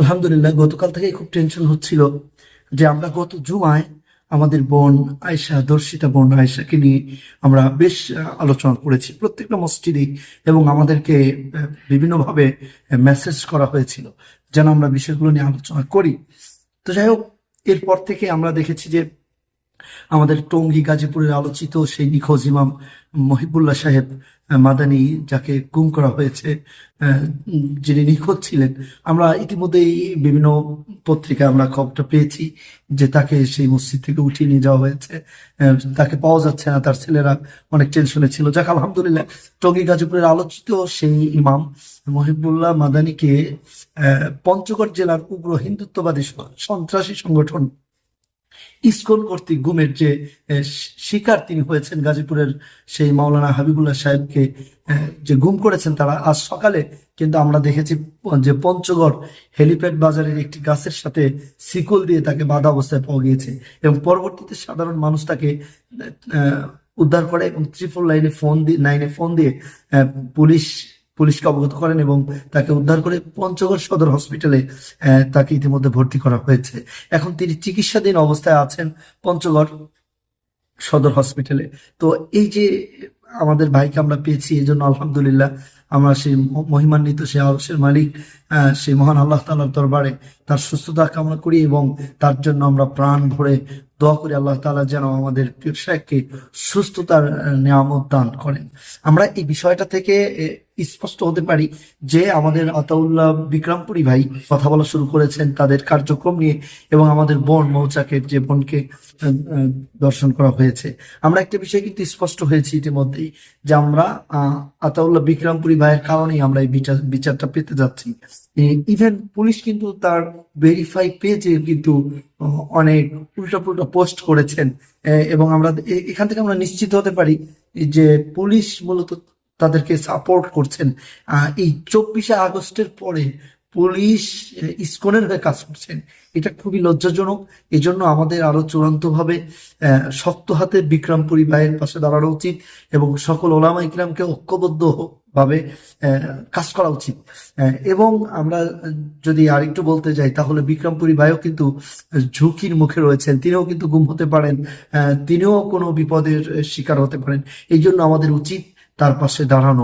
আলহামদুলিল্লাহ, গতকাল থেকে খুব টেনশন হচ্ছিল যে আমরা গত জুমায় আমাদের বোন আয়সা দর্শিতা বোন আয়সাকে নিয়ে আমরা বেশ আলোচনা করেছি। প্রত্যেকটা মসজিদে এবং আমাদেরকে বিভিন্নভাবে মেসেজ করা হয়েছিল যেন আমরা বিষয়গুলো নিয়ে আলোচনা করি। তো যাই হোক, এরপর থেকে আমরা দেখেছি যে আমাদের টঙ্গী গাজীপুরের আলোচিত সেই নিখোঁজ ইমাম মহিবুল্লাহ সাহেব মাদানী, যাকে গুম করা হয়েছে যিনি নিখোঁজ ছিলেন। আমরা ইতিমধ্যেই বিভিন্ন পত্রিকায় আমরা খবরটা পেয়েছি যে তাকে সেই মসজিদ থেকে উঠিয়ে নিয়ে যাওয়া হয়েছে। তাকে পাওয়া যাচ্ছে না, তার ছেলেরা অনেক টেনশনে ছিল। যাক, আলহামদুলিল্লাহ, টঙ্গী গাজীপুরের আলোচিত সেই ইমাম মহিবুল্লাহ মাদানীকে পঞ্চগড় জেলার উগ্র হিন্দুত্ববাদী সন্ত্রাসী সংগঠন ইসকন কর্তৃক গুমের যে শিকার তিনি হয়েছেন গাজীপুরের সেই মাওলানা হাবিবুল্লাহ সাহেবকে যে গুম করেছেন তারা আজ সকালে, কিন্তু আমরা দেখেছি যে পঞ্চগড় হেলিপ্যাড বাজারের একটি গাছের সাথে শিকল দিয়ে তাকে বাধা অবস্থায় পাওয়া গিয়েছে এবং পরবর্তীতে সাধারণ মানুষ তাকে উদ্ধার করে এবং ত্রিপল লাইনে ফোন দিয়ে, নাইনে ফোন দিয়ে পুলিশ পুলিশকে অবগত করেন এবং তাকে উদ্ধার করে পঞ্চগড় সদর হসপিটালে তাকে ইতিমধ্যে ভর্তি করা হয়েছে। এখন তিনি চিকিৎসাধীন অবস্থায় আছেন পঞ্চগড় সদর হসপিটালে। তো এই যে আমাদের ভাইকে আমরা পেয়েছি, এই জন্য আলহামদুলিল্লাহ আমরা সেই মহিমান্বিত সেই আলসের মালিক সেই মহান আল্লাহ তালার দরবারে তার সুস্থতা কামনা করি এবং তার জন্য আমরা প্রাণ ভরে দোয়া করি আল্লাহ তাআলা যেন আমাদের প্রিয় শেখকে সুস্থতার নিয়ামত দান করেন। আমরা এই বিষয়টা থেকে স্পষ্ট হতে পারি যে আমাদের আতাউল্লাহ বিক্রমপুরী ভাই কথা বলা শুরু করেছেন তাদের কার্যক্রম নিয়ে এবং আমাদের বোন মৌচাকের যে বোনকে দর্শন করা হয়েছে। আমরা একটা বিষয় কিন্তু স্পষ্ট হয়েছি ইতিমধ্যেই যে আমরা আতাউল্লাহ বিক্রমপুরী ভাইয়ের কারণেই আমরা এই বিচার, বিচারটা পেতে যাচ্ছি। ইভেন পুলিশ কিন্তু তার ভেরিফাই পেজে কিন্তু অনেক উল্টা পুল্টা পোস্ট করেছেন এবং আমরা এখান থেকে আমরা নিশ্চিত হতে পারি যে পুলিশ মূলত তাদেরকে সাপোর্ট করছেন। এই চব্বিশে আগস্টের পরে পুলিশ ইসকনের হয়ে কাজ করছেন। এটা খুবই লজ্জাজনক। এই জন্য আমাদের আরও চূড়ান্তভাবে শক্ত হাতে বিক্রমপুরী ভাইয়ের পাশে দাঁড়ানো উচিত এবং সকল ওলামা ইকরামকে ঐক্যবদ্ধ ভাবে কাজ করা উচিত। এবং আমরা যদি আরেকটু বলতে যাই, তাহলে বিক্রমপুরী ভাইও কিন্তু ঝুঁকির মুখে রয়েছেন। তিনিও কিন্তু গুম হতে পারেন তিনিও কোনো বিপদের শিকার হতে পারেন। এই জন্য আমাদের উচিত তার পাশে দাঁড়ানো।